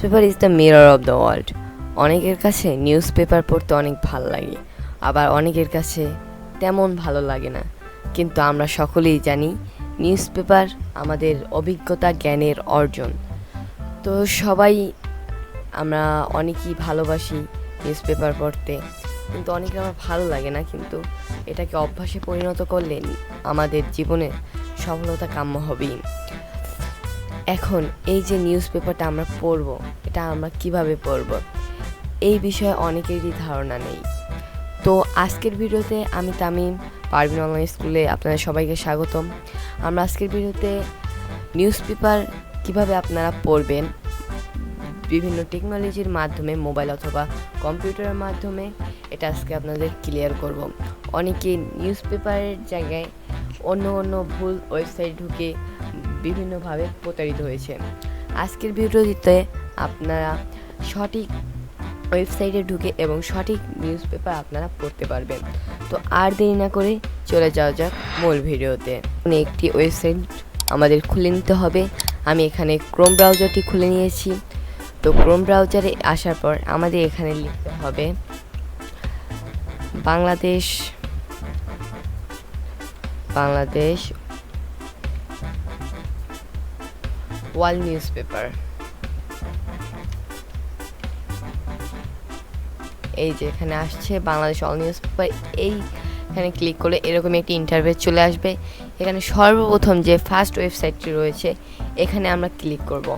Paper is the mirror of the world অনেকের কাছে news paper পড়তে অনেক ভালো লাগে, আবার অনেকের কাছে তেমন ভালো লাগে না। কিন্তু আমরা সকলেই জানি নিউজ পেপার আমাদের অভিজ্ঞতা, জ্ঞানের অর্জন। তো সবাই, আমরা অনেকেই ভালোবাসি নিউজ পেপার পড়তে, কিন্তু অনেকের আমার ভালো লাগে না, কিন্তু এটাকে অভ্যাসে পরিণত করলে আমাদের জীবনে সফলতা কাম্য হবেই। এখন এই যে নিউজ পেপারটা আমরা পড়ব, এটা আমরা কীভাবে পড়ব, এই বিষয়ে অনেকেরই ধারণা নেই। তো আজকের ভিডিওতে আমি তামিম, পারভিন অনলাইন স্কুলে আপনাদের সবাইকে স্বাগতম। আমরা আজকের ভিডিওতে নিউজ পেপার কীভাবে আপনারা পড়বেন, বিভিন্ন টেকনোলজির মাধ্যমে মোবাইল অথবা কম্পিউটারের মাধ্যমে, এটা আজকে আপনাদের ক্লিয়ার করব। অনেকে নিউজ পেপারের জায়গায় অন্য অন্য ভুল ওয়েবসাইট ঢুকে বিভিন্নভাবে প্রতারিত হয়েছে। আজকের ভিডিওটিতে আপনারা সঠিক ওয়েবসাইটে ঢুকে এবং সঠিক নিউজ পেপার আপনারা পড়তে পারবেন। তো আর দেরি না করে চলে যাওয়া যাক মূল ভিডিওতে। একটি ওয়েবসাইট আমাদের খুলে নিতে হবে। আমি এখানে ক্রোম ব্রাউজারটি খুলে নিয়েছি। তো ক্রোম ব্রাউজারে আসার পর আমাদের এখানে লিখতে হবে Bangladesh Bangladesh all newspaper এই যে এখানে আসছে বাংলাদেশ অল নিউজ পেপার এইখানে ক্লিক করলে এরকম একটি ইন্টারভিউ চলে আসবে। এখানে সর্বপ্রথম যে ফার্স্ট ওয়েবসাইটটি রয়েছে, এখানে আমরা ক্লিক করব।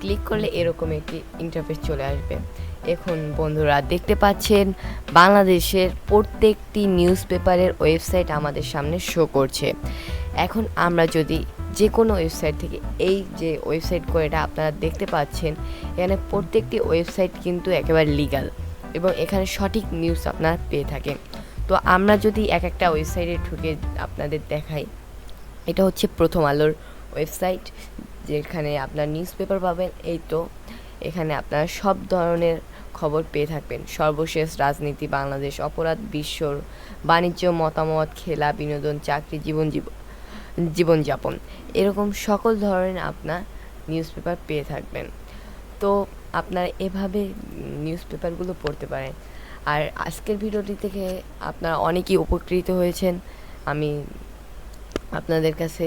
ক্লিক করলে এরকম একটি ইন্টারফেস চলে আসবে। এখন বন্ধুরা দেখতে পাচ্ছেন, বাংলাদেশের প্রত্যেকটি নিউজ পেপারের ওয়েবসাইট আমাদের সামনে শো করছে। এখন আমরা যদি যে কোনো ওয়েবসাইট থেকে। এই যে ওয়েবসাইট করেটা আপনারা দেখতে পাচ্ছেন, এখানে প্রত্যেকটি ওয়েবসাইট কিন্তু একেবারে লিগাল এবং এখানে সঠিক নিউজ আপনারা পেয়ে থাকেন। তো আমরা যদি এক একটা ওয়েবসাইটে ঢুকে আপনাদের দেখাই, এটা হচ্ছে প্রথম আলোর ওয়েবসাইট যেখানে আপনার নিউজ পেপার পাবেন। এই তো, এখানে আপনারা সব ধরনের খবর পেয়ে থাকবেন। সর্বশেষ রাজনীতি, বাংলাদেশ, অপরাধ, বিশ্বর বাণিজ্য, মতামত, খেলা, বিনোদন, চাকরি জীবন জীবন জীবনযাপন। এরকম সকল ধরনের আপনার নিউজ পেপার পেয়ে থাকবেন। তো আপনারা এভাবে নিউজ পেপারগুলো পড়তে পারেন। আর আজকের ভিডিওটি থেকে আপনারা অনেকেই উপকৃত হয়েছেন। আমি আপনাদের কাছে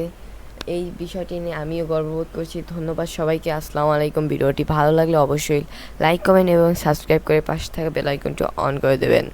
এই বিষয়টি নিয়ে আমিও গর্ববোধ করছি। ধন্যবাদ সবাইকে। আসসালামু আলাইকুম। ভিডিওটি ভালো লাগলে অবশ্যই লাইক কমেন্ট এবং সাবস্ক্রাইব করে পাশে থাকা বেল আইকনটি অন করে দেবেন।